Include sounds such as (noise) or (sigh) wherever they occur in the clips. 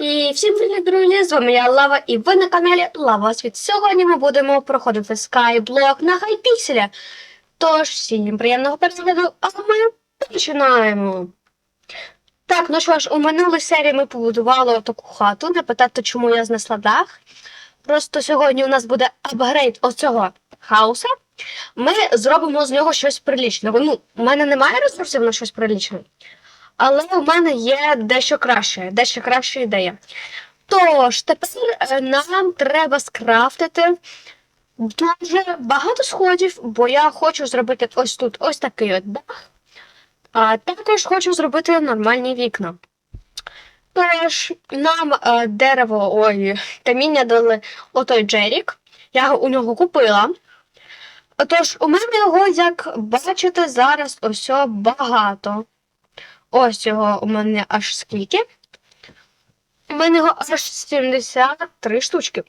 І всім привіт, друзі! З вами я Лава, і ви на каналі Лава Світ. Сьогодні ми будемо проходити Skyblock на Хайпікселі. Тож, всім приємного перегляду, а ми починаємо. Так, ну що ж, у минулій серії ми побудували таку хату. Не питайте, чому я знесла дах. Просто сьогодні у нас буде апгрейд оцього хаоса. Ми зробимо з нього щось прилічне. Ну, у мене немає ресурсів на щось прилічне. Але у мене є дещо краще, дещо краща ідея. Тож, тепер е, нам треба скрафтити дуже багато сходів, бо я хочу зробити ось тут ось такий от дах. А також хочу зробити нормальні вікна. Тож, нам е, дерево, ой, каміння дали отой Джерік. Я у нього купила. Тож, у мене його, як бачите, зараз ось багато. Ось його у мене аж скільки. У мене його аж 73 штучки.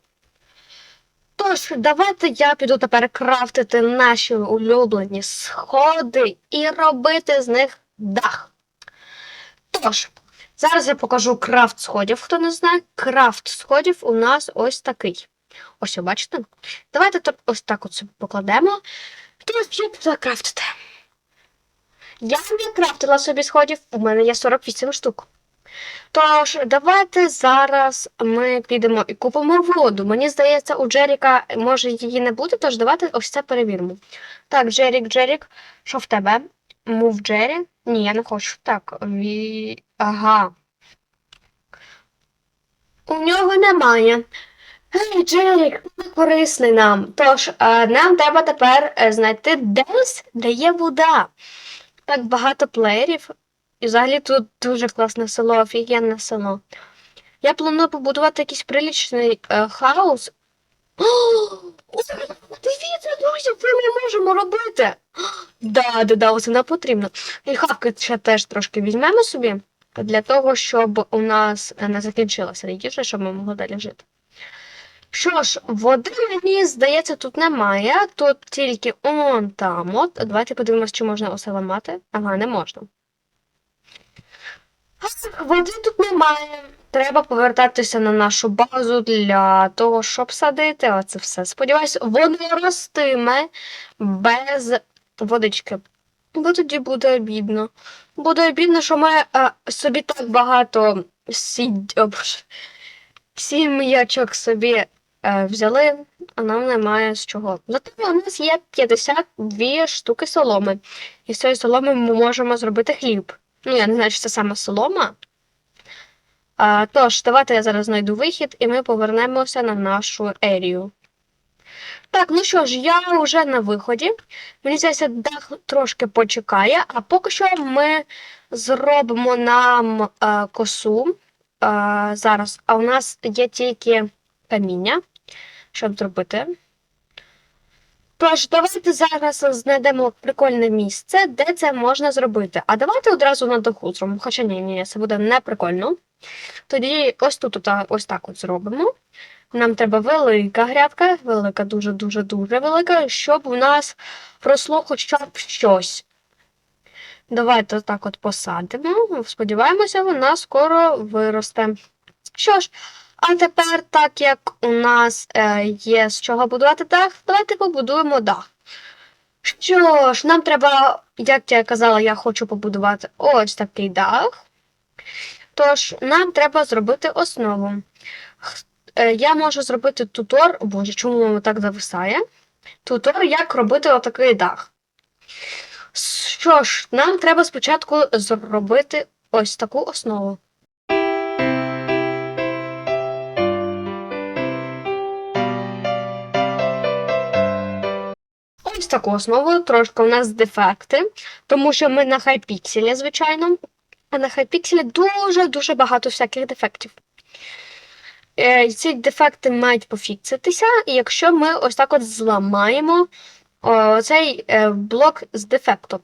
Тож, давайте я піду тепер крафтити наші улюблені сходи і робити з них дах. Тож, зараз я покажу крафт сходів, хто не знає. Крафт сходів у нас ось такий. Ось, бачите? Давайте ось так от собі покладемо. Тож, я піду крафтити. Я не крафтила собі сходів, у мене є 48 штук. Тож, давайте зараз ми підемо і купимо воду. Мені здається, у Джеріка може її не бути, тож давайте ось це перевіримо. Так, Джерік, Джерік, що в тебе? Мув Джері? Ні, я не хочу. Так, ві... ага. У нього немає. Гей, Джерік, корисний нам. Тож, е, нам треба тепер е, знайти десь, де є вода так багато плеєрів. І взагалі тут дуже класне село, офігенне село. Я планую побудувати якийсь прилічний е, хаос. (gasps) Дивіться, друзі, це ми можемо робити. (gasps) Да, да, да, оце нам потрібно. І хавки ще теж трошки візьмемо собі, для того, щоб у нас не закінчилася їжа, щоб ми могли далі жити. Що ж, води, мені здається, тут немає. Тут тільки он там. От. Давайте подивимось, чи можна усе ламати. Ага, не можна. Води тут немає. Треба повертатися на нашу базу для того, щоб садити. Оце все. Сподіваюсь, воно ростиме без водички. Бо тоді буде обідно. Буде обідно, що ми а, собі так багато сім'ячок собі е, взяли, а нам немає з чого. Зате у нас є 52 штуки соломи. І з цієї соломи ми можемо зробити хліб. Ну, я не знаю, чи це саме солома. А, тож, давайте я зараз знайду вихід, і ми повернемося на нашу ерію. Так, ну що ж, я вже на виході. Мені здається, дах трошки почекає, а поки що ми зробимо нам е, косу. Е, зараз, а у нас є тільки каміння, щоб зробити. Тож, давайте зараз знайдемо прикольне місце, де це можна зробити. А давайте одразу на даху. Хоча ні, ні, це буде не прикольно. Тоді ось тут ось так от зробимо. Нам треба велика грядка, велика, дуже-дуже дуже велика, щоб у нас росло хоча б щось. Давайте так от посадимо. Сподіваємося, вона скоро виросте. Що ж, а тепер, так як у нас е, є з чого будувати дах, давайте побудуємо дах. Що ж, нам треба, як я казала, я хочу побудувати ось такий дах. Тож, нам треба зробити основу. Е, Я можу зробити тутор, О, боже, чому воно так зависає? Тутор, як робити отакий дах. Що ж, нам треба спочатку зробити ось таку основу. Таку основу, трошки у нас дефекти, тому що ми на хайпікселі, звичайно. А на хайпікселі дуже-дуже багато всяких дефектів. Е, ці дефекти мають пофікситися, якщо ми ось так от зламаємо цей е, блок з дефектом.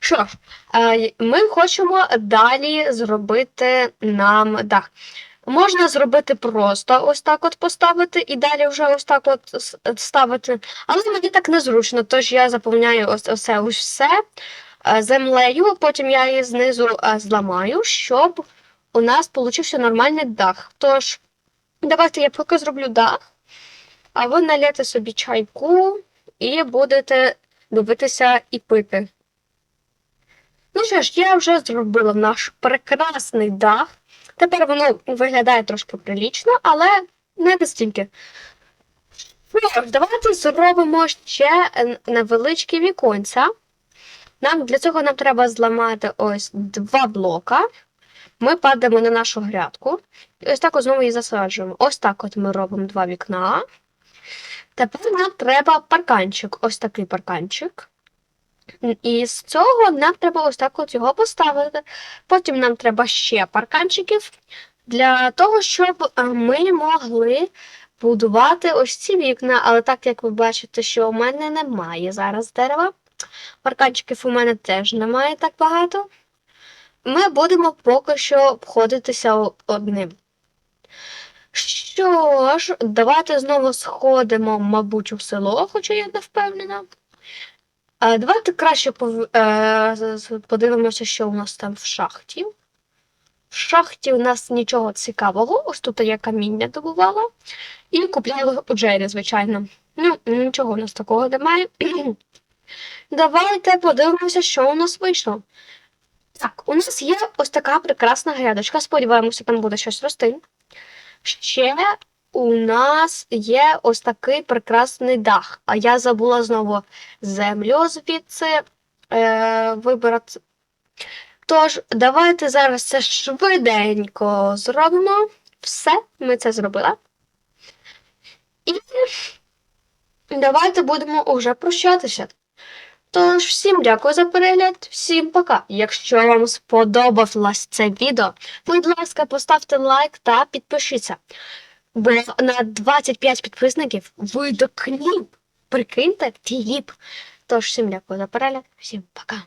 Що ж, е, ми хочемо далі зробити нам дах. Можна зробити просто ось так от поставити і далі вже ось так от ставити. Але мені так незручно, тож я заповняю ось оце ось все е, землею, потім я її знизу е, зламаю, щоб у нас получився нормальний дах. Тож, давайте я поки зроблю дах, а ви налєте собі чайку і будете дивитися і пити. Ну що ж, я вже зробила наш прекрасний дах. Тепер воно виглядає трошки прилічно, але не настільки. Ну, давайте зробимо ще невеличкі віконця. Нам для цього нам треба зламати ось два блока. Ми падаємо на нашу грядку. І ось так знову її засаджуємо. Ось так от ми робимо два вікна. Тепер нам треба парканчик. Ось такий парканчик. І з цього нам треба ось так от його поставити. Потім нам треба ще парканчиків для того, щоб е, ми могли будувати ось ці вікна. Але так як ви бачите, що у мене немає зараз дерева, парканчиків у мене теж немає так багато. Ми будемо поки що обходитися одним. Що ж, давайте знову сходимо, мабуть, у село, хоча я не впевнена. А, давайте краще е, подивимося, що у нас там в шахті. В шахті у нас нічого цікавого. Ось тут я каміння добувала. І купляла у Джері, звичайно. Ну, нічого у нас такого немає. (clears throat) Давайте подивимося, що у нас вийшло. Так, у нас є ось така прекрасна грядочка. Сподіваємося, там буде щось рости. Ще у нас є ось такий прекрасний дах. А я забула знову землю звідси е, вибрати. Тож, давайте зараз це швиденько зробимо. Все, ми це зробили. І давайте будемо уже прощатися. Тож, всім дякую за перегляд, всім пока. Якщо вам сподобалось це відео, будь ласка, поставте лайк та підпишіться. Бо на 25 підписників вийде кліп. Прикиньте, кліп. Тож, всім дякую за перегляд, всім пока.